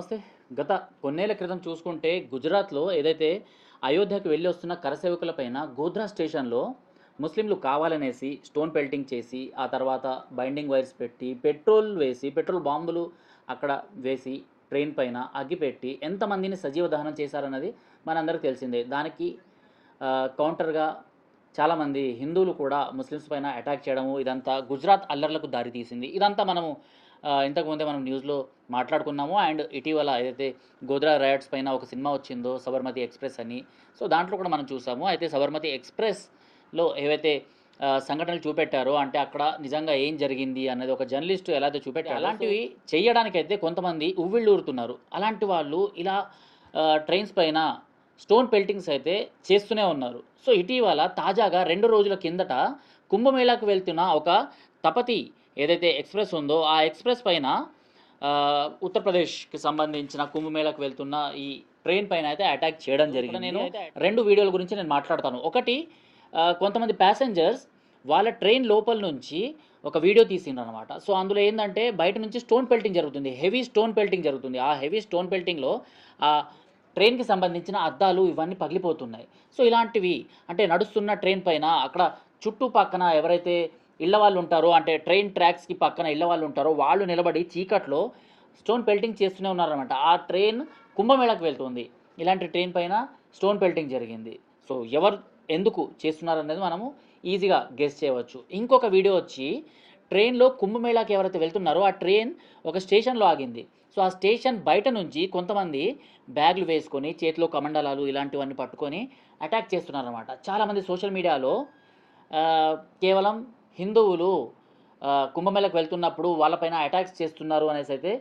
నమస్తే. గత కొన్నేళ్ళ క్రితం చూసుకుంటే గుజరాత్లో ఏదైతే అయోధ్యకు వెళ్ళి వస్తున్న కరసేవకులపైన గోధ్రా స్టేషన్లో ముస్లింలు కావాలనేసి స్టోన్ పెల్టింగ్ చేసి ఆ తర్వాత బైండింగ్ వైర్స్ పెట్టి పెట్రోల్ వేసి పెట్రోల్ బాంబులు అక్కడ వేసి ట్రైన్ పైన అగ్గిపెట్టి ఎంతమందిని సజీవ దహనం చేశారన్నది మనందరికీ తెలిసిందే. దానికి కౌంటర్గా చాలామంది హిందువులు కూడా ముస్లిమ్స్ పైన అటాక్ చేయడము ఇదంతా గుజరాత్ అల్లర్లకు దారితీసింది. ఇదంతా మనము ఇంతకుముందే మనం న్యూస్లో మాట్లాడుకున్నాము. అండ్ ఇటీవల ఏదైతే గోద్రా రైడ్స్ పైన ఒక సినిమా వచ్చిందో సబర్మతి ఎక్స్ప్రెస్ అని సో దాంట్లో కూడా మనం చూసాము. అయితే సబర్మతి ఎక్స్ప్రెస్లో ఏవైతే సంఘటనలు చూపెట్టారో అంటే అక్కడ నిజంగా ఏం జరిగింది అనేది ఒక జర్నలిస్ట్ ఎలా అయితే చూపెట్టారు అలాంటివి చేయడానికైతే కొంతమంది ఉవ్విళ్ళూరుతున్నారు. అలాంటి వాళ్ళు ఇలా ట్రైన్స్ పైన స్టోన్ పెల్టింగ్స్ అయితే చేస్తూనే ఉన్నారు. సో ఇటీవల తాజాగా రెండు రోజుల కిందట కుంభమేళాకు వెళ్తున్న ఒక తపతి ఏదైతే ఎక్స్ప్రెస్ ఉందో ఆ ఎక్స్ప్రెస్ పైన ఉత్తరప్రదేశ్కి సంబంధించిన కుంభమేళాకు వెళ్తున్న ఈ ట్రైన్ పైన అయితే అటాక్ చేయడం జరిగింది. నేను రెండు వీడియోల గురించి నేను మాట్లాడతాను. ఒకటి కొంతమంది ప్యాసింజర్స్ వాళ్ళ ట్రైన్ లోపల నుంచి ఒక వీడియో తీసిండ్రు అనమాట సో అందులో ఏంటంటే బయట నుంచి స్టోన్ పెల్టింగ్ జరుగుతుంది. హెవీ స్టోన్ పెల్టింగ్ జరుగుతుంది. ఆ హెవీ స్టోన్ పెల్టింగ్లో ఆ ట్రైన్కి సంబంధించిన అద్దాలు ఇవన్నీ పగిలిపోతున్నాయి. సో ఇలాంటివి అంటే నడుస్తున్న ట్రైన్ పైన అక్కడ చుట్టుపక్కన ఎవరైతే ఇళ్ళ వాళ్ళు ఉంటారో అంటే ట్రైన్ ట్రాక్స్కి పక్కన ఇళ్ళ వాళ్ళు ఉంటారో వాళ్ళు నిలబడి చీకట్లో స్టోన్ పెల్టింగ్ చేస్తూనే ఉన్నారనమాట ఆ ట్రైన్ కుంభమేళకు వెళ్తుంది. ఇలాంటి ట్రైన్ పైన స్టోన్ పెల్టింగ్ జరిగింది. సో ఎవరు ఎందుకు చేస్తున్నారు అనేది మనము ఈజీగా గెస్ చేయవచ్చు. ఇంకొక వీడియో వచ్చి ట్రైన్లో కుంభమేళాకి ఎవరైతే వెళ్తున్నారో ఆ ట్రైన్ ఒక స్టేషన్లో ఆగింది. సో ఆ స్టేషన్ బయట నుంచి కొంతమంది బ్యాగులు వేసుకొని చేతిలో కమండలాలు ఇలాంటివన్నీ పట్టుకొని అటాక్ చేస్తున్నారనమాట చాలామంది సోషల్ మీడియాలో కేవలం హిందువులు కుంభమేళకు వెళ్తున్నప్పుడు వాళ్ళపైన అటాక్స్ చేస్తున్నారు అనేసి అయితే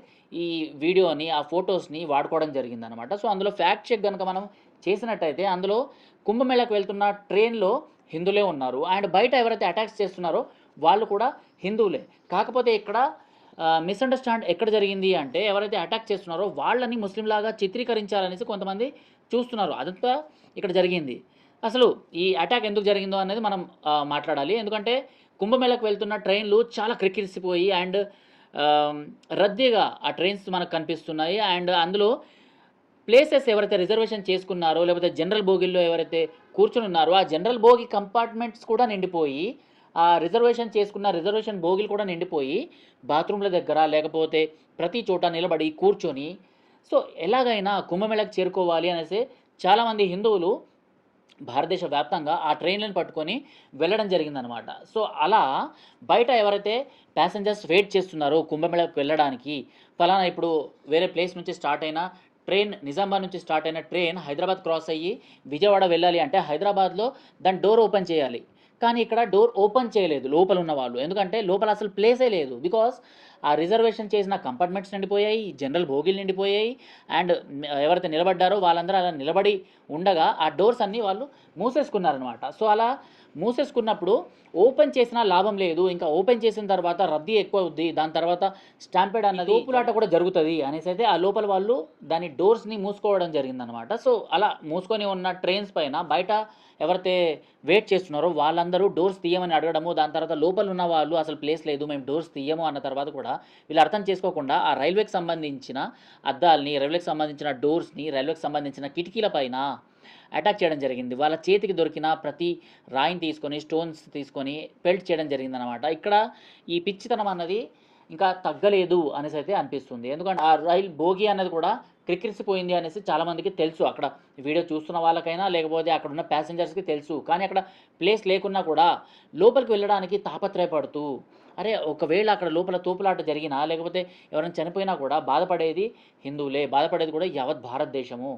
ఈ వీడియోని ఆ ఫొటోస్ని వాడుకోవడం జరిగిందనమాట సో అందులో ఫ్యాక్ట్ చెక్ కనుక మనం చేసినట్టయితే అందులో కుంభమేళకు వెళ్తున్న ట్రైన్లో హిందువులే ఉన్నారు. అండ్ బయట ఎవరైతే అటాక్స్ చేస్తున్నారో వాళ్ళు కూడా హిందువులే. కాకపోతే ఇక్కడ మిస్అండర్స్టాండ్ ఎక్కడ జరిగింది అంటే ఎవరైతే అటాక్ చేస్తున్నారో వాళ్ళని ముస్లింలాగా చిత్రీకరించాలనేసి కొంతమంది చూస్తున్నారు. అదంతా ఇక్కడ జరిగింది. అసలు ఈ అటాక్ ఎందుకు జరిగిందో అనేది మనం మాట్లాడాలి. ఎందుకంటే కుంభమేళకు వెళ్తున్న ట్రైన్లు చాలా క్రిక్కిరిసిపోయి అండ్ రద్దీగా ఆ ట్రైన్స్ మనకు కనిపిస్తున్నాయి. అండ్ అందులో ప్లేసెస్ ఎవరైతే రిజర్వేషన్ చేసుకున్నారో లేకపోతే జనరల్ బోగిల్లో ఎవరైతే కూర్చుని ఉన్నారో ఆ జనరల్ బోగి కంపార్ట్మెంట్స్ కూడా నిండిపోయి ఆ రిజర్వేషన్ చేసుకున్న రిజర్వేషన్ బోగిలు కూడా నిండిపోయి బాత్రూమ్ల దగ్గర లేకపోతే ప్రతి చోట నిలబడి కూర్చొని సో ఎలాగైనా కుంభమేళకు చేరుకోవాలి అనేసి చాలామంది హిందువులు భారతదేశ వ్యాప్తంగా ఆ ట్రైన్లను పట్టుకొని వెళ్ళడం జరిగిందనమాట సో అలా బయట ఎవరైతే ప్యాసింజర్స్ వెయిట్ చేస్తున్నారో కుంభమేళకు వెళ్ళడానికి ఫలానా ఇప్పుడు వేరే ప్లేస్ నుంచి స్టార్ట్ అయిన ట్రైన్ నిజామాబాద్ నుంచి స్టార్ట్ అయిన ట్రైన్ హైదరాబాద్ క్రాస్ అయ్యి విజయవాడ వెళ్ళాలి అంటే హైదరాబాద్లో దాని డోర్ ఓపెన్ చేయాలి. కానీ ఇక్కడ డోర్ ఓపెన్ చేయలేదు లోపల ఉన్న వాళ్ళు. ఎందుకంటే లోపల అసలు ప్లేసే లేదు. బికాస్ ఆ రిజర్వేషన్ చేసిన కంపార్ట్మెంట్స్ నిండిపోయాయి జనరల్ భోగిలు నిండిపోయాయి అండ్ ఎవరైతే నిలబడ్డారో వాళ్ళందరూ అలా నిలబడి ఉండగా ఆ డోర్స్ అన్నీ వాళ్ళు మూసేసుకున్నారనమాట సో అలా మూసేసుకున్నప్పుడు ఓపెన్ చేసినా లాభం లేదు ఇంకా ఓపెన్ చేసిన తర్వాత రద్దీ ఎక్కువ అవుద్ది దాని తర్వాత స్టాంపేడ్ అన్నది ఊపులాట కూడా జరుగుతుంది అనేసి అయితే ఆ లోపల వాళ్ళు దాని డోర్స్ని మూసుకోవడం జరిగిందనమాట సో అలా మూసుకొని ఉన్న ట్రైన్స్ పైన బయట ఎవరైతే వెయిట్ చేస్తున్నారో వాళ్ళందరూ డోర్స్ తీయమని అడగడము దాని తర్వాత లోపల ఉన్న వాళ్ళు అసలు ప్లేస్ లేదు మేము డోర్స్ తీయము అన్న తర్వాత కూడా వీళ్ళు అర్థం చేసుకోకుండా ఆ రైల్వేకి సంబంధించిన అద్దాలని రైల్వేకి సంబంధించిన డోర్స్ని రైల్వేకి సంబంధించిన కిటికీల పైన అటాక్ చేయడం జరిగింది. వాళ్ళ చేతికి దొరికిన ప్రతి రాయిని తీసుకొని స్టోన్స్ తీసుకొని పెల్ట్ చేయడం జరిగిందనమాట ఇక్కడ ఈ పిచ్చితనం అన్నది ఇంకా తగ్గలేదు అనేసి అయితే అనిపిస్తుంది. ఎందుకంటే ఆ రైల్ బోగి అన్నది కూడా క్రిక్కిరిసిపోయింది అనేసి చాలామందికి తెలుసు. అక్కడ వీడియో చూస్తున్న వాళ్ళకైనా లేకపోతే అక్కడ ఉన్న ప్యాసింజర్స్కి తెలుసు. కానీ అక్కడ ప్లేస్ లేకున్నా కూడా లోపలికి వెళ్ళడానికి తాపత్రయపడుతూ అరే ఒకవేళ అక్కడ లోపల తోపులాట జరిగినా లేకపోతే ఎవరైనా చనిపోయినా కూడా బాధపడేది హిందువులే బాధపడేది కూడా యావత్ భారతదేశము.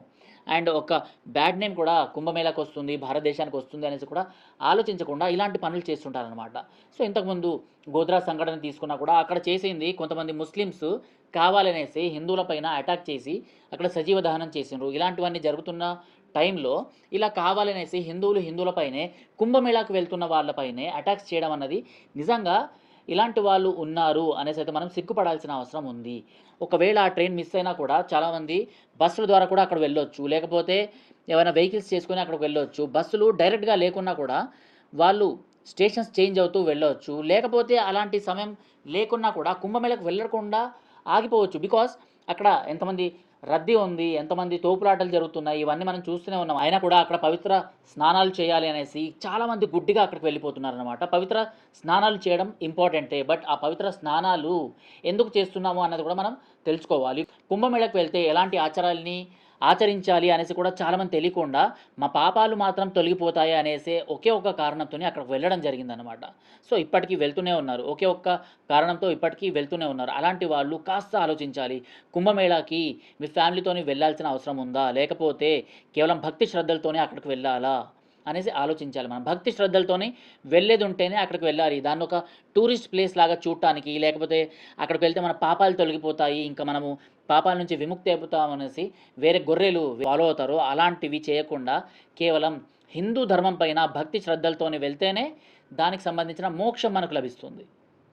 అండ్ ఒక బ్యాడ్ నేమ్ కూడా కుంభమేళాకు వస్తుంది భారతదేశానికి వస్తుంది అనేసి కూడా ఆలోచించకుండా ఇలాంటి పనులు చేస్తుంటారనమాట సో ఇంతకుముందు గోద్రా సంఘటన తీసుకున్నా కూడా అక్కడ చేసింది కొంతమంది ముస్లిమ్స్ కావాలనేసి హిందువులపైన అటాక్ చేసి అక్కడ సజీవ దహనం చేసిండ్రు. ఇలాంటివన్నీ జరుగుతున్న టైంలో ఇలా కావాలనేసి హిందువులు హిందువులపైనే కుంభమేళాకు వెళ్తున్న వాళ్ళపైనే అటాక్స్ చేయడం అన్నది నిజంగా ఇలాంటి వాళ్ళు ఉన్నారు అనేసి అయితే మనం సిగ్గుపడాల్సిన అవసరం ఉంది. ఒకవేళ ఆ ట్రైన్ మిస్ అయినా కూడా చాలామంది బస్సుల ద్వారా కూడా అక్కడ వెళ్ళొచ్చు. లేకపోతే ఏమైనా వెహికల్స్ చేసుకొని అక్కడికి వెళ్ళొచ్చు. బస్సులు డైరెక్ట్గా లేకున్నా కూడా వాళ్ళు స్టేషన్స్ చేంజ్ అవుతూ వెళ్ళవచ్చు లేకపోతే అలాంటి సమయం లేకున్నా కూడా కుంభమేళకు వెళ్ళకుండా ఆగిపోవచ్చు. బికాస్ అక్కడ ఎంతమంది రద్దీ ఉంది ఎంతమంది తోపులాటలు జరుగుతున్నాయి ఇవన్నీ మనం చూస్తూనే ఉన్నాం. అయినా కూడా అక్కడ పవిత్ర స్నానాలు చేయాలి అనేసి చాలామంది గుడ్డిగా అక్కడికి వెళ్ళిపోతున్నారు అనమాట పవిత్ర స్నానాలు చేయడం ఇంపార్టెంటే. బట్ ఆ పవిత్ర స్నానాలు ఎందుకు చేస్తున్నాము అన్నది కూడా మనం తెలుసుకోవాలి. కుంభమేళకు వెళ్తే ఎలాంటి ఆచారాలని ఆచరించాలి అనేసి కూడా చాలామంది తెలియకుండా మా పాపాలు మాత్రం తొలగిపోతాయి అనేసి ఒకే ఒక్క కారణంతోనే అక్కడికి వెళ్ళడం జరిగిందనమాట సో ఇప్పటికీ వెళ్తూనే ఉన్నారు. ఒకే ఒక్క కారణంతో ఇప్పటికీ వెళ్తూనే ఉన్నారు. అలాంటి వాళ్ళు కాస్త ఆలోచించాలి. కుంభమేళాకి మీ ఫ్యామిలీతోని వెళ్ళాల్సిన అవసరం ఉందా? లేకపోతే కేవలం భక్తి శ్రద్ధలతోనే అక్కడికి వెళ్ళాలా? అనేసి ఆలోచించాలి మనం. భక్తి శ్రద్ధలతోనే వెళ్ళేది ఉంటేనే అక్కడికి వెళ్ళాలి. దాన్ని ఒక టూరిస్ట్ ప్లేస్ లాగా చూడటానికి లేకపోతే అక్కడికి వెళ్తే మన పాపాలు తొలగిపోతాయి ఇంకా మనము పాపాల నుంచి విముక్తి అయిపోతాం అనేసి వేరే గొర్రెలు ఫాలో అవుతారు అలాంటివి చేయకుండా కేవలం హిందూ ధర్మం పైన భక్తి శ్రద్ధలతోనే వెళ్తేనే దానికి సంబంధించిన మోక్షం మనకు లభిస్తుంది.